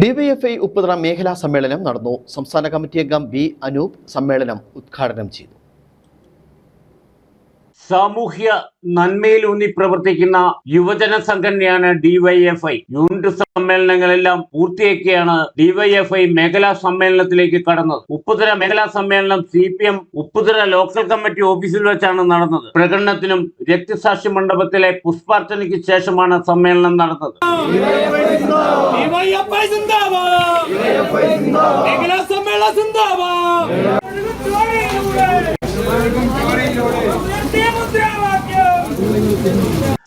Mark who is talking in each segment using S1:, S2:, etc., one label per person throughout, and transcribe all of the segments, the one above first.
S1: DYFI Upputhara മേഖലാ സമ്മേളനം നടന്നു. സംസ്ഥാന കമ്മിറ്റി അംഗം ബി അനൂപ് സമ്മേളനം ഉദ്ഘാടനം ചെയ്തു.
S2: സാമൂഹ്യ നന്മയിലൂന്നി പ്രവർത്തിക്കുന്ന യുവജന സംഘടനയാണ് ഡിവൈഎഫ്ഐ യൂണിറ്റ് സമ്മേളനങ്ങളെല്ലാം പൂർത്തിയാക്കിയാണ് ഡിവൈഎഫ്ഐ മേഖലാ സമ്മേളനത്തിലേക്ക് കടന്നത്. ഉപ്പുതര മേഖലാ സമ്മേളനം C P M Upputhara local committee ഓഫീസിൽ വെച്ചാണ് നടന്നത്. പ്രകടനത്തിനും രക്തസാക്ഷി മണ്ഡപത്തിലെ പുഷ്പാർച്ചനയ്ക്ക് ശേഷമാണ് സമ്മേളനം നടന്നത്.
S3: മേഖലാ സമ്മേളന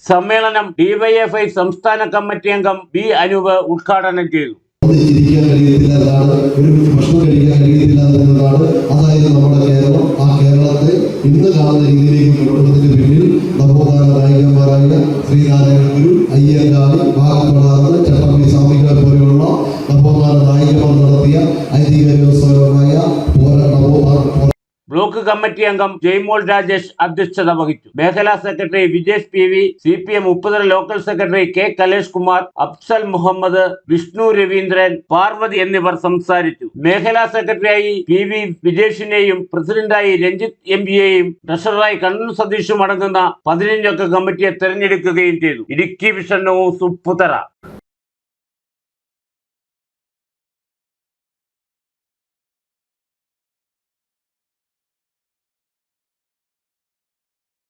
S2: സമ്മേളനം ഡിവൈഎഫ്ഐ സംസ്ഥാന കമ്മിറ്റി അംഗം ബി അനൂപ് ഉദ്ഘാടനം ചെയ്തു.
S4: അതായത് നമ്മുടെ കേരളം ആ കേരളത്തെ ഇന്ന് കാണുന്ന രീതിയിലേക്ക് കൊണ്ടുവന്നതിന് പിന്നിൽ നവോത്ഥാന നായകന്മാരായ ശ്രീനാരായണ ഗുരു അയ്യങ്കാളി ഭാഗപ്പെടാത്ത ചട്ടമ്പി സ്വാമികളെ പോലെയുള്ള നവോത്ഥാന നായകന്മാർ നടത്തിയ ഐതിഹാസികമായ പോരാ നവോത്ഥാന
S2: ബ്ലോക്ക് കമ്മിറ്റി അംഗം ജയ്മോൾ രാജേഷ് അധ്യക്ഷത വഹിച്ചു. മേഖലാ secretary Vijesh P V C P M Muppathara local secretary K Kalesh Kumar Afsal Muhammad Vishnu Raveendran Parvathy എന്നിവർ സംസാരിച്ചു. മേഖലാ സെക്രട്ടറിയായി പി വി വിജേഷിനെയും പ്രസിഡന്റായി രഞ്ജിത്ത് എം പിയെയും ട്രഷററായി കണ്ണൻ സതീഷും അടങ്ങുന്ന പതിനഞ്ചംഗ കമ്മിറ്റിയെ തെരഞ്ഞെടുക്കുകയും ചെയ്തു. Idukki vision news Upputhara